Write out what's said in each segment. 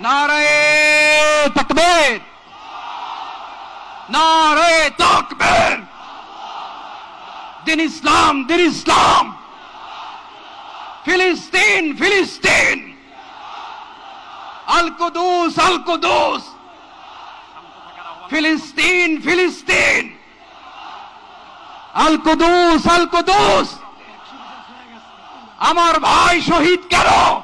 নারায়ে তকবীর। নারায়ে তকবীর। দিন ইসলাম দিন ইসলাম। ফিলিস্তিন ফিলিস্তিন। আল কুদুস আল কুদুস। ফিলিস্তিন ফিলিস্তিন। আল কুদুস আল কুদুস। আমার ভাই শহীদ কেন?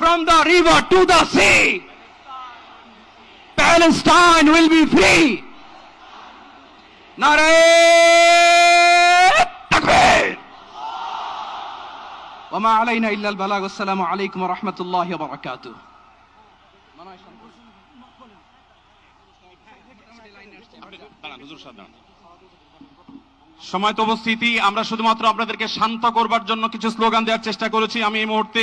from the river to the sea palestine will be free nare takbir وما علينا الا البلاغ والسلام عليكم ورحمه الله وبركاته সময় তো উপস্থিতি আমরা শুধুমাত্র আপনাদেরকে শান্ত করবার জন্য কিছু স্লোগান দেওয়ার চেষ্টা করেছি আমি এই মুহূর্তে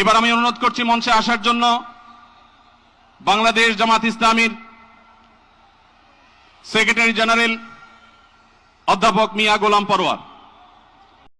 এবার আমি অনুরোধ করছি মঞ্চে আসার জন্য বাংলাদেশ জামাত ইসলামীর সেক্রেটারি জেনারেল অধ্যাপক মিয়া গোলাম পরোয়ার